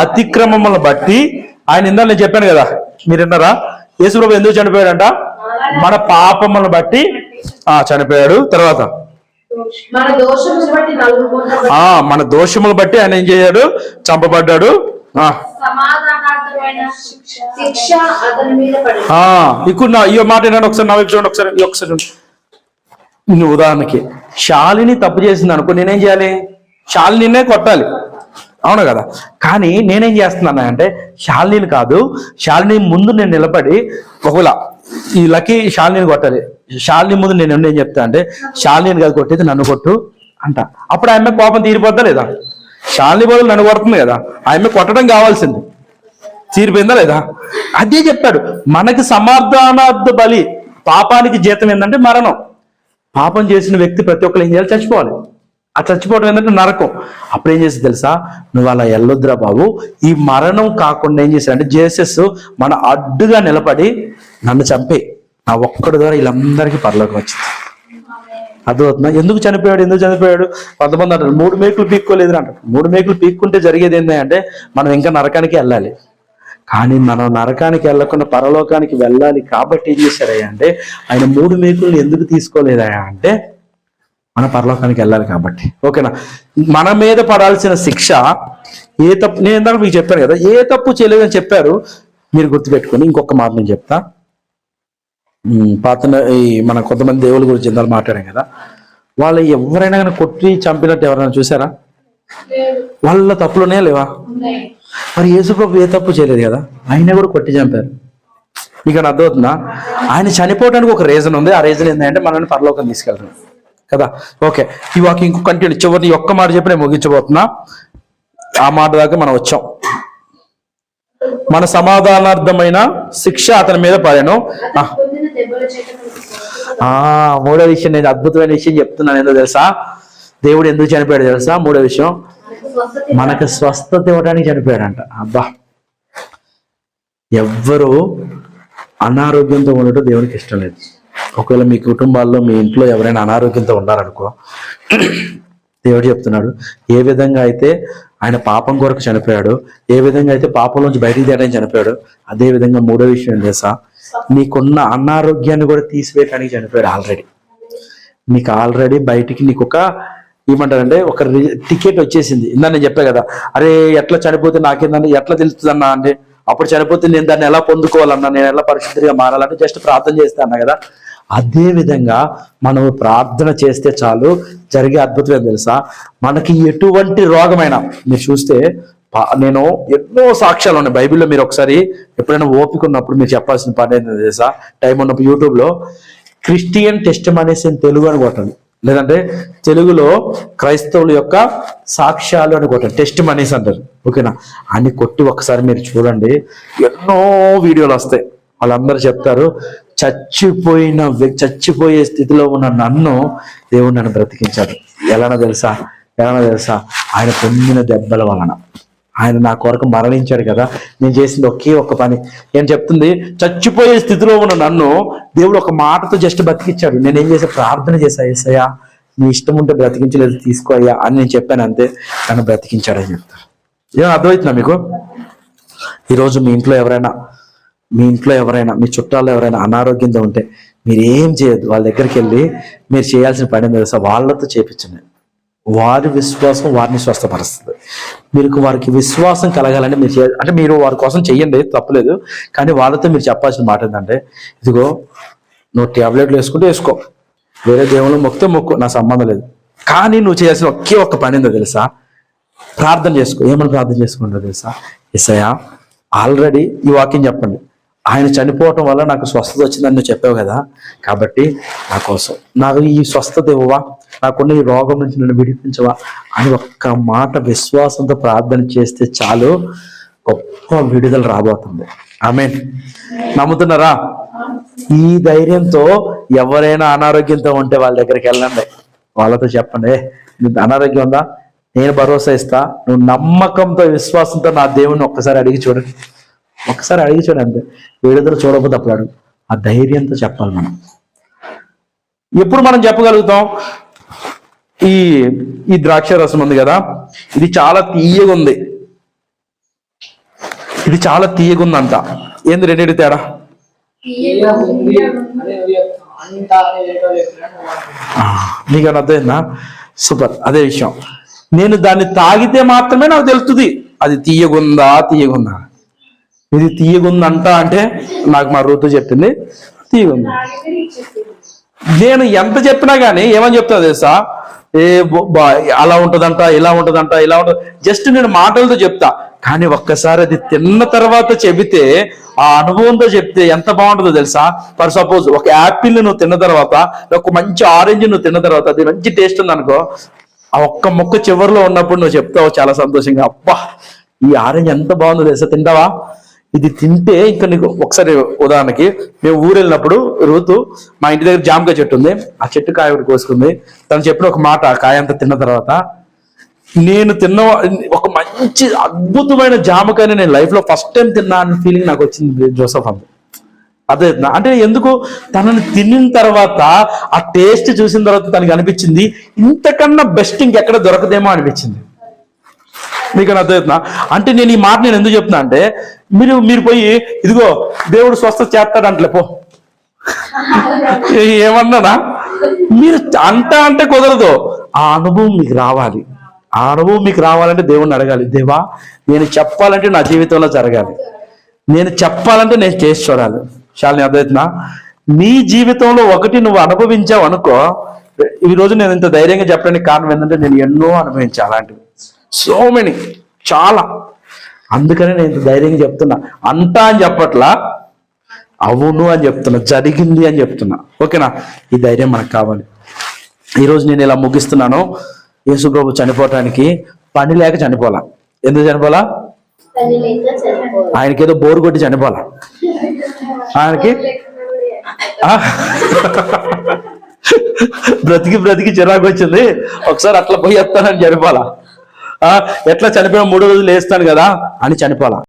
అతిక్రమములను బట్టి ఆయన ఇందా నేను చెప్పాను కదా మీరు విన్నారా? యేసుప్రభు ఎందుకు చనిపోయాడంట? మన పాపములను బట్టి ఆ చనిపోయాడు. తర్వాత? మన దోషములు బట్టి నలుగురు ఆ మన దోషములు బట్టి ఆయన ఏం చేశాడు చంపబడ్డాడు. నా ఈ మాట నేను ఒకసారి నా వైపు చూడండి ఒకసారి ఈ ఒకసారి చూడండి. నువ్వు ఉదాహరణకి శాలిని తప్పు చేసింది అనుకో నేనేం చేయాలి? శాలినినే కొట్టాలి. అవును కదా? కానీ నేనేం చేస్తున్నాను అంటే శాలిని కాదు శాలిని ముందు నేను నిలబడి ఒకవేళ ఈ లక్కీ శాలిని కొట్టాలి. శాలిని ముందు నేను ఏం చెప్తా అంటే శాలిని కాదు కొట్టేది నన్ను కొట్టు అంట. అప్పుడు ఆమె కోపం తీరిపోద్దా లేదా? శాలిని బదులు నన్ను కొడుతుంది కదా? ఆమె కొట్టడం కావాల్సింది. తీరిపోయిందా లేదా? అదే చెప్పాడు మనకి సమాధానార్థ బలి పాపానికి జీతం ఏంటంటే మరణం. పాపం చేసిన వ్యక్తి ప్రతి ఒక్కరు ఏం చేయాలి? చచ్చిపోవాలి. ఆ చచ్చిపోవడం ఏంటంటే నరకం. అప్పుడు ఏం చేసి తెలుసా? నువ్వు అలా వెళ్ళొద్దురా బాబు. ఈ మరణం కాకుండా ఏం చేశాడంటే జేసస్ మన అడ్డుగా నిలబడి నన్ను చంపే నా ఒక్కడి ద్వారా వీళ్ళందరికీ పరలోకి వచ్చింది. అర్థమవుతుందా? ఎందుకు చనిపోయాడు? ఎందుకు చనిపోయాడు? కొంతమంది అంటారు మూడు మేకులు పీక్కోలేదు అంటారు. మూడు మేకులు పీక్కుంటే జరిగేది ఏంటంటే మనం ఇంకా నరకానికి వెళ్ళాలి. కానీ మనం నరకానికి వెళ్ళకుండా పరలోకానికి వెళ్ళాలి కాబట్టి ఏం చేశారయ్యా అంటే ఆయన మూడు మేకులను ఎందుకు తీసుకోలేదయా అంటే మన పరలోకానికి వెళ్ళాలి కాబట్టి. ఓకేనా? మన మీద పడాల్సిన శిక్ష ఏ తప్పు నేను ఇందాక మీకు చెప్పాను కదా ఏ తప్పు చేయలేదని చెప్పారు మీరు గుర్తుపెట్టుకొని ఇంకొక మాట నేను చెప్తా. పాత ఈ మన కొంతమంది దేవుళ్ళ గురించి ఇందాక మాట్లాడాం కదా. వాళ్ళు ఎవరైనా కానీ కొట్టి చంపినట్టు ఎవరైనా చూసారా? వాళ్ళ తప్పులునే లేవా? మరి యేసుప్రభు ఏ తప్పు చేయలేదు కదా? ఆయన కూడా కొట్టి చంపారు. మీకు అర్థమవుతుందా? ఆయన చనిపోవడానికి ఒక రీజన్ ఉంది. ఆ రీజన్ ఏంటంటే మనల్ని పరలోకం తీసుకెళ్తాం కదా? ఓకే. ఈ వాకి ఇంకో కంటిన్యూ చివరిని ఒక్క మాట చెప్పి నేను ముగించబోతున్నా. ఆ మాట దాకా మనం వచ్చాం. మన సమాధానార్థమైన శిక్ష అతని మీద పడాను. ఆ, మూడో విషయం నేను అద్భుతమైన విషయం చెప్తున్నాను. ఎందుకు తెలుసా? దేవుడు ఎందుకు చనిపోయాడు తెలుసా? మూడో విషయం. మనకు స్వస్థత ఇవ్వడానికి చనిపోయాడంట. అబ్బా. ఎవ్వరు అనారోగ్యంతో ఉండటం దేవునికి ఇష్టం లేదు. ఒకవేళ మీ కుటుంబాల్లో మీ ఇంట్లో ఎవరైనా అనారోగ్యంతో ఉన్నారనుకో దేవుడు చెప్తున్నాడు ఏ విధంగా అయితే ఆయన పాపం కొరకు చనిపోయాడు ఏ విధంగా అయితే పాపంలోంచి బయటికి తీయడానికి చనిపోయాడు అదే విధంగా మూడో విషయం ఏం తెలుసా? నీకున్న అనారోగ్యాన్ని కూడా తీసివేయడానికి చనిపోయాడు ఆల్రెడీ నీకు ఆల్రెడీ బయటికి నీకు ఒక ఏమంటారంటే ఒక టికెట్ వచ్చేసింది. ఇందా నేను చెప్పా కదా అరే ఎట్లా చనిపోతే నాకేందని ఎట్లా తెలుస్తుందన్నా అంటే అప్పుడు చనిపోతే నేను దాన్ని ఎలా పొందుకోవాలన్నా నేను ఎలా పరిశుద్ధిగా మారాలంటే జస్ట్ ప్రార్థన చేస్తాను కదా. అదేవిధంగా మనము మనం ప్రార్థన చేస్తే చాలు జరిగే అద్భుతం ఏం తెలుసా? మనకి ఎటువంటి రోగమైనా మీరు చూస్తే నేను ఎన్నో సాక్ష్యాలు ఉన్నాయి. బైబిల్లో మీరు ఒకసారి ఎప్పుడైనా ఓపిక ఉన్నప్పుడు మీరు చెప్పాల్సిన పని ఏంటో తెలుసా? టైం ఉన్నప్పుడు యూట్యూబ్లో క్రిస్టియన్ టెస్ట్ అనేసి తెలుగు అని కొట్టండి. లేదంటే తెలుగులో క్రైస్తవుల యొక్క సాక్ష్యాలు అని కొట్టండి. టెస్ట్ మనీస్ అంటారు. ఓకేనా? అని కొట్టి ఒకసారి మీరు చూడండి. ఎన్నో వీడియోలు వస్తాయి. వాళ్ళందరూ చెప్తారు చచ్చిపోయిన చచ్చిపోయే స్థితిలో ఉన్న నన్ను దేవుడు నన్ను బ్రతికించాడు. ఎలానో తెలుసా? ఎలానో తెలుసా? ఆయన పొందిన దెబ్బల వలన. ఆయన నా కొరకు మరణించాడు కదా. నేను చేసింది ఒకే ఒక్క పని. నేను చెప్తుంది? చచ్చిపోయే స్థితిలో ఉన్న నన్ను దేవుడు ఒక మాటతో జస్ట్ బ్రతికించాడు నేను ఏం చేసా? ప్రార్థన చేశా ఏసయ్యా నీ ఇష్టం ఉంటే బ్రతికించలేదు తీసుకో అయ్యా అని నేను చెప్పాను అంతే. నన్ను బ్రతికించాడని చెప్తాను ఏమో అర్థమవుతుందా మీకు? ఈరోజు మీ ఇంట్లో ఎవరైనా మీ ఇంట్లో ఎవరైనా మీ చుట్టాల్లో ఎవరైనా అనారోగ్యంతో ఉంటే మీరు ఏం చేయొద్దు. వాళ్ళ దగ్గరికి వెళ్ళి మీరు చేయాల్సిన పని ఏందో తెలుసా వాళ్ళతో చేపించండి. వారి విశ్వాసం వారిని స్వస్థపరుస్తుంది. మీకు వారికి విశ్వాసం కలగాలని మీరు చేయాలి. అంటే మీరు వారి కోసం చెయ్యండి తప్పలేదు. కానీ వాళ్ళతో మీరు చెప్పాల్సిన మాట ఏంటంటే ఇదిగో నువ్వు టాబ్లెట్లు వేసుకుంటే వేసుకో. వేరే దేవుళ్ళు మొక్కితే మొక్కు నా సంబంధం లేదు. కానీ నువ్వు చేయాల్సిన ఒకే ఒక్క పని ఏందో తెలుసా? ప్రార్థన చేసుకో. ఏమని ప్రార్థన చేసుకుంటారో తెలుసా? ఎస్ఐయా ఆల్రెడీ ఈ వాక్యం చెప్పండి. ఆయన చనిపోవటం వల్ల నాకు స్వస్థత వచ్చిందని నువ్వు చెప్పావు కదా. కాబట్టి నా కోసం నాకు ఈ స్వస్థత ఇవ్వవా? నాకున్న ఈ రోగం నుంచి నన్ను విడిపించవా? అని ఒక్క మాట విశ్వాసంతో ప్రార్థన చేస్తే చాలు గొప్ప విడుదల రాబోతుంది. ఆమె నమ్ముతున్నారా? ఈ ధైర్యంతో ఎవరైనా అనారోగ్యంతో ఉంటే వాళ్ళ దగ్గరికి వెళ్ళండి. వాళ్ళతో చెప్పండి నీకు అనారోగ్యం ఉందా? నేను భరోసా ఇస్తా. నువ్వు నమ్మకంతో విశ్వాసంతో నా దేవుణ్ణి ఒక్కసారి అడిగి చూడండి. ఒకసారి అడిగి చూడండి అంతే. విడుదల చూడకపోతే అప్పుడు అడుగు. ఆ ధైర్యంతో చెప్పాలి మనం. ఎప్పుడు మనం చెప్పగలుగుతాం? ఈ ఈ ద్రాక్ష రసం ఉంది కదా ఇది చాలా తీయగా ఉంది. ఇది చాలా తీయగుందంట ఏంది రెండింటి తేడా? తీయగా ఉంది ఆ, అర్థమైందా? సూపర్. అదే విషయం. నేను దాన్ని తాగితే మాత్రమే నాకు తెలుస్తుంది. అది తీయగుందా తీయగుందా ఇది తీయగుందంట అంటే నాకు మా రుతు చెప్పింది. తీయగుంది. నేను ఎంత చెప్పినా గానీ ఏమని చెప్తా తెలుసా? ఏ బా- అలా ఉంటదంట ఇలా ఉంటదంట ఇలా ఉంటుంది జస్ట్ నేను మాటలతో చెప్తా. కానీ ఒక్కసారి అది తిన్న తర్వాత చెబితే ఆ అనుభవంతో చెప్తే ఎంత బాగుంటుందో తెలుసా? ఫర్ సపోజ్ ఒక యాపిల్ నువ్వు తిన్న తర్వాత ఒక మంచి ఆరెంజ్ నువ్వు తిన్న తర్వాత అది మంచి టేస్ట్ ఉంది అనుకో ఆ ఒక్క మొక్క చివరిలో ఉన్నప్పుడు నువ్వు చెప్తావు చాలా సంతోషంగా అబ్బా ఈ ఆరెంజ్ ఎంత బాగుందో తెలుసా? తింటావా? ఇది తింటే ఇంకా నీకు ఒకసారి ఉదాహరణకి మేము ఊరు వెళ్ళినప్పుడు ఋతు మా ఇంటి దగ్గర జామకాయ చెట్టు ఉంది. ఆ చెట్టు కాయ ఒకటి కోసుకుంది. తను చెప్పిన ఒక మాట ఆ కాయ అంతా తిన్న తర్వాత నేను తిన్న ఒక మంచి అద్భుతమైన జామకాయని నేను లైఫ్లో ఫస్ట్ టైం తిన్నా అనే ఫీలింగ్ నాకు వచ్చింది జోసఫ్ అంత అదే అంటే ఎందుకు? తనని తినిన తర్వాత ఆ టేస్ట్ చూసిన తర్వాత తనకి అనిపించింది ఇంతకన్నా బెస్ట్ ఇంకెక్కడ దొరకదేమో అనిపించింది. మీకు అర్థమవుతుందా? అంటే నేను ఈ మాట నేను ఎందుకు చెప్తున్నా అంటే మీరు మీరు పోయి ఇదిగో దేవుడు స్వస్థ చేస్తాడు అంటలే పో. ఏమన్నానా? మీరు అంట అంటే కుదరదు. ఆ అనుభవం మీకు రావాలి. ఆ అనుభవం మీకు రావాలంటే దేవుణ్ణి అడగాలి. దేవా నేను చెప్పాలంటే నా జీవితంలో జరగాలి. నేను చెప్పాలంటే నేను చేసి చూడాలి. చాలా అర్థమవుతున్నా నీ జీవితంలో ఒకటి నువ్వు అనుభవించావు అనుకో ఈ రోజు నేను ఇంత ధైర్యంగా చెప్పడానికి కారణం ఏంటంటే నేను ఎన్నో అనుభవించాను అలాంటివి. సో మెనీ చాలా. అందుకనే నేను ఇంత ధైర్యంగా చెప్తున్నా. అంతా అని చెప్పట్లా? అవును అని చెప్తున్నా. జరిగింది అని చెప్తున్నా. ఓకేనా? ఈ ధైర్యం మనకు కావాలి. ఈరోజు నేను ఇలా ముగిస్తున్నాను. యేసుప్రభు చనిపోవటానికి పని లేక చనిపోలా ఎందుకు చనిపోలా ఏదో బోరు కొట్టి చనిపోలా ఆయనకి? బ్రతికి బ్రతికి చిరాకు వచ్చింది. ఒకసారి అట్లా పోయి వస్తానని చనిపోలా ఎట్లా చనిపోయిన మూడు రోజులు వేస్తాను కదా అని చనిపోలా